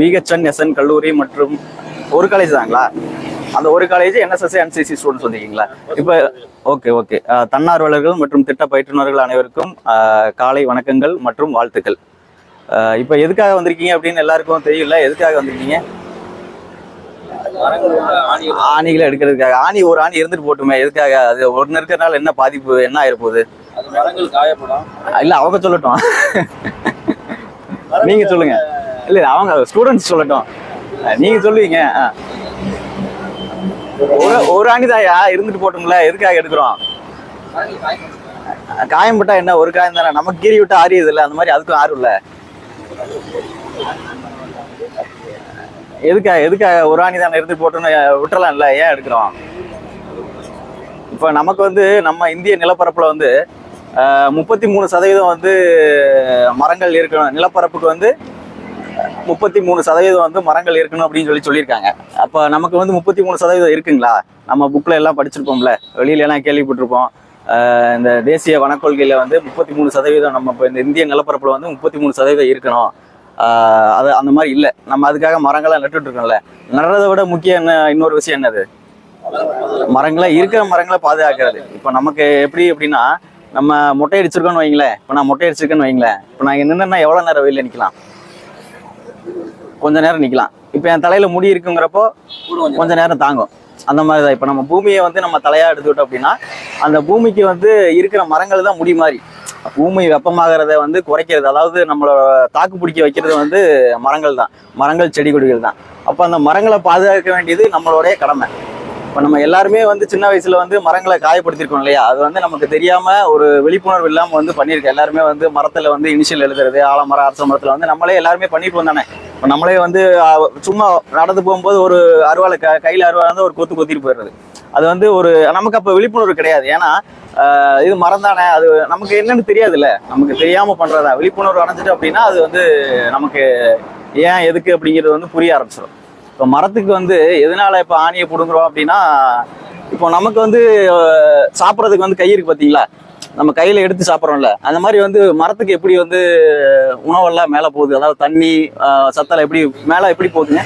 VHN SN கல்லூரி மற்றும் ஒரு காலேஜ் தாங்களா? அந்த ஒரு காலேஜ் என்எஸ்எஸ் என்சிசி ஸ்டூடெண்ட்ஸ் வந்திருக்கீங்களா? இப்போ ஓகே ஓகே தன்னார்வலர்கள் மற்றும் திட்ட பயிற்றுனர்கள் அனைவருக்கும் காலை வணக்கங்கள் மற்றும் வாழ்த்துக்கள். இப்போ எதுக்காக வந்திருக்கீங்க அப்படின்னு எல்லாருக்கும் தெரியல. எதுக்காக வந்திருக்கீங்க? ஆணிகளை எடுக்கிறதுக்காக. ஆணி ஒரு ஆணி இருந்துட்டு போட்டுமே. எதுக்காக? அது ஒன்று இருக்கிறனால என்ன பாதிப்பு? என்ன ஆயிருப்போகுது? இல்ல அவங்க சொல்லட்டும். நீங்க சொல்லுங்க. இல்ல அவங்க ஸ்டூடெண்ட்ஸ் சொல்லட்டும். நீங்கள் நீங்க சொல்லுவீங்க. ஒரு ஒரு அணிதாயா இருந்துட்டு போட்டோம்ல எதுக்காக எடுக்கிறோம்? காயம் போட்டா என்ன? ஒரு காயம் தானே. நமக்கு கீறி விட்டு ஆறியது இல்ல அந்த மாதிரி அதுக்கும் ஆறு இல்ல. எதுக்காக எதுக்காக ஒரு ஆணி தானே இருந்துட்டு போட்டோம்னு விட்டுறலாம் இல்ல? ஏன் எடுக்கிறோம்? இப்போ நமக்கு வந்து நம்ம இந்திய நிலப்பரப்புல வந்து முப்பத்தி மூணு சதவீதம் வந்து மரங்கள் இருக்கணும் நிலப்பரப்புக்கு வந்து முப்பத்தி மூணு சதவீதம் வந்து மரங்கள் இருக்கணும் அப்படின்னு சொல்லி சொல்லியிருக்காங்க. அப்போ நமக்கு வந்து முப்பத்தி மூணு சதவீதம் இருக்குங்களா? நம்ம புக்கில் எல்லாம் படிச்சிருப்போம்ல. வெளியில எல்லாம் கேள்விப்பட்டிருப்போம். ஆஹ் இந்த தேசிய வனக்கொள்கையில் வந்து முப்பத்தி மூணு சதவீதம் நம்ம இப்போ இந்த இந்திய நிலப்பரப்புல வந்து முப்பத்தி மூணு சதவீதம் இருக்கணும். ஆஹ் அது அந்த மாதிரி இல்லை. நம்ம அதுக்காக மரங்களை நட்டுட்டு இருக்கோம்ல. நடுறதை விட முக்கிய என்ன இன்னொரு விஷயம் என்னது? மரங்களை இருக்கிற மரங்களை பாதுகாக்கிறது. இப்போ நமக்கு எப்படி அப்படின்னா நம்ம மொட்டை அடிச்சிருக்கோம்னு வைங்களேன். இப்போ நான் மொட்டை அடிச்சிருக்கேன்னு வைங்களேன். இப்போ நான் இங்கே எவ்வளோ நேரம் வெயில நிற்கலாம் கொஞ்ச நேரம் நிற்கலாம் இப்போ என் தலையில் முடி இருக்குங்கிறப்போ கொஞ்ச நேரம் தாங்கும். அந்த மாதிரி தான். இப்போ நம்ம பூமியை வந்து நம்ம தலையாக எடுத்துக்கிட்டோம் அப்படின்னா அந்த பூமிக்கு வந்து இருக்கிற மரங்கள் தான் முடி மாதிரி. பூமி வெப்பமாகறத வந்து குறைக்கிறது அதாவது நம்மளோட தாக்கு பிடிக்க வைக்கிறது வந்து மரங்கள் தான். மரங்கள் செடி கொடிகள் தான். அப்போ அந்த மரங்களை பாதுகாக்க வேண்டியது நம்மளுடைய கடமை. இப்போ நம்ம எல்லாருமே வந்து சின்ன வயசுல வந்து மரங்களை காயப்படுத்திருக்கோம் இல்லையா? அது வந்து நமக்கு தெரியாம ஒரு விழிப்புணர்வு இல்லாமல் வந்து பண்ணியிருக்கோம். எல்லாருமே வந்து மரத்துல வந்து இனிஷியல் எழுதுறது ஆலமரம் அரச மரத்துல வந்து நம்மளே எல்லாருமே பண்ணிட்டு வந்தானே நம்மளே வந்து சும்மா நடந்து போகும்போது ஒரு அருவாளை க கையில் அருவாள் வந்து ஒரு கொத்து கொத்திட்டு போயிடுறது. அது வந்து ஒரு நமக்கு அப்போ விழிப்புணர்வு கிடையாது. ஏன்னா இது மரம் தானே அது நமக்கு என்னன்னு தெரியாதுல்ல. நமக்கு தெரியாமல் பண்ணுறதா விழிப்புணர்வு அடைஞ்சிட்டு அப்படின்னா அது வந்து நமக்கு ஏன் எதுக்கு அப்படிங்கிறது வந்து புரிய ஆரம்பிச்சிடும் இப்போ மரத்துக்கு வந்து எதனால இப்போ ஆணியை பிடுங்குறோம் அப்படின்னா இப்போ நமக்கு வந்து சாப்பிட்றதுக்கு வந்து கை இருக்கு பார்த்தீங்களா நம்ம கையில எடுத்து சாப்பிட்றோம்ல. அந்த மாதிரி வந்து மரத்துக்கு எப்படி வந்து உணவெல்லாம் மேலே போகுது? அதாவது தண்ணி சத்தெல்லாம் எப்படி மேலே எப்படி போகுதுங்க?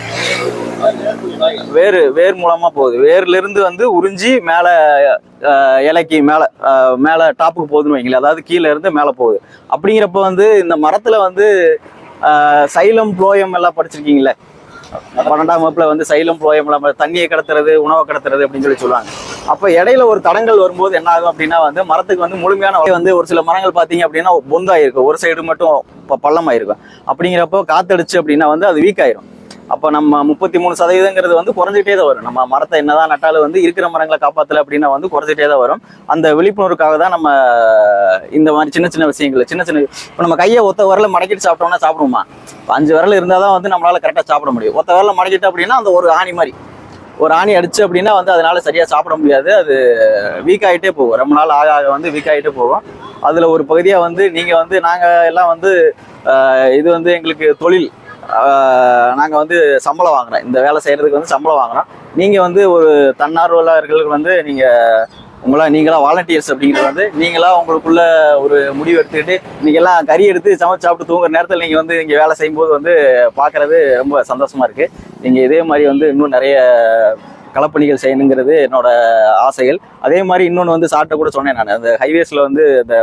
வேர் வேர் மூலமா போகுது. வேர்ல இருந்து வந்து உறிஞ்சி மேல இலைக்கு மேல மேல டாப்புக்கு போகுதுன்னு வைங்களேன். அதாவது கீழே இருந்து மேல போகுது. அப்படிங்கிறப்ப வந்து இந்த மரத்துல வந்து சைலம் புளோயம் எல்லாம் படிச்சிருக்கீங்களே? பன்னெண்டாம் வகுப்புல வந்து சைலம் புளோயம் தண்ணியை கடத்துறது உணவை கடத்துறது அப்படின்னு சொல்லி சொல்லுவாங்க. அப்ப இடையில ஒரு தடங்கள் வரும்போது என்ன ஆகும் அப்படின்னா வந்து மரத்துக்கு வந்து முழுமையான வந்து ஒரு சில மரங்கள் பாத்தீங்க அப்படின்னா பொந்தாயிருக்கும். ஒரு சைடு மட்டும் பள்ளமாயிருக்கும். அப்படிங்கிறப்போ காத்தடிச்சு அப்படின்னா வந்து அது வீக் ஆயிரும். அப்போ நம்ம முப்பத்தி மூணு சதவீதங்கிறது வந்து குறைஞ்சிட்டே தான் வரும். நம்ம மரத்தை என்னதான் நட்டாலும் வந்து இருக்கிற மரங்களை காப்பாத்தல அப்படின்னா வந்து குறைஞ்சிட்டே தான் வரும். அந்த விழிப்புணர்வுக்காக தான் நம்ம இந்த மாதிரி சின்ன சின்ன விஷயங்கள் சின்ன சின்ன இப்போ நம்ம கையை ஒத்த வரல மடக்கிட்டு சாப்பிட்டோம்னா சாப்பிடுவோமா? இப்போ அஞ்சு விரல் இருந்தால் தான் வந்து நம்மளால கரெக்டாக சாப்பிட முடியும். ஒத்த விரல மடக்கிட்டு அப்படின்னா அந்த ஒரு ஆணி மாதிரி. ஒரு ஆணி அடிச்சு அப்படின்னா வந்து அதனால சரியா சாப்பிட முடியாது. அது வீக் ஆகிட்டே போகும். ரொம்ப நாள் ஆக ஆக வந்து வீக் ஆகிட்டே போகும். அதுல ஒரு பகுதியா வந்து நீங்க வந்து நாங்க எல்லாம் வந்து இது வந்து எங்களுக்கு தொழில். நாங்கள் வந்து சம்பளம் வாங்குறோம். இந்த வேலை செய்கிறதுக்கு வந்து சம்பளம் வாங்குறோம். நீங்கள் வந்து ஒரு தன்னார்வலர்களுக்கு வந்து நீங்கள் உங்களா நீங்களாக வாலண்டியர்ஸ் அப்படிங்கிறது வந்து நீங்களாக உங்களுக்குள்ள ஒரு முடிவு எடுத்துக்கிட்டு நீங்கள்லாம் கறி எடுத்து சமைச்சு சாப்பிட்டு தூங்குற நேரத்தில் நீங்கள் வந்து இங்கே வேலை செய்யும்போது வந்து பார்க்குறது ரொம்ப சந்தோஷமாக இருக்குது நீங்கள் இதே மாதிரி வந்து இன்னும் நிறைய களப்பணிகள் செய்யணுங்கிறது என்னோட ஆசைகள். அதே மாதிரி இன்னொன்று வந்து சாப்பிட்ட கூட சொன்னேன் நான். அந்த ஹைவேஸில் வந்து இந்த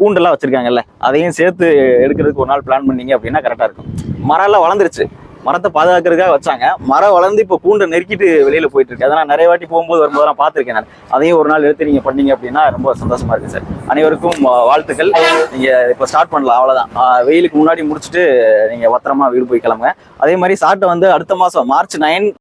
கூண்டெல்லாம் வச்சுருக்காங்கல்ல அதையும் சேர்த்து எடுக்கிறதுக்கு ஒரு நாள் பிளான் பண்ணீங்க அப்படின்னா கரெக்டாக இருக்கும். மரம் எல்லாம் வளர்ந்துருச்சு. மரத்தை பாதுகாக்கிறதுக்காக வச்சாங்க. மரம் வளர்ந்து இப்போ கூண்டை நெருக்கிட்டு வெளியில போயிட்டு இருக்கு அதை நிறைய வாட்டி போகும்போது வரும்போது நான் பார்த்துருக்கேன் நான். அதையும் ஒரு நாள் எடுத்து நீங்க பண்ணீங்க அப்படின்னா ரொம்ப சந்தோஷமா இருக்கு சார். அனைவருக்கும் வாழ்த்துக்கள். நீங்க இப்போ ஸ்டார்ட் பண்ணலாம். அவ்வளவுதான். வெயிலுக்கு முன்னாடி முடிச்சுட்டு நீங்க பத்திரமா வீடு போய் கிளம்புங்க. அதே மாதிரி சாட்டை வந்து அடுத்த மாசம் மார்ச் நைன்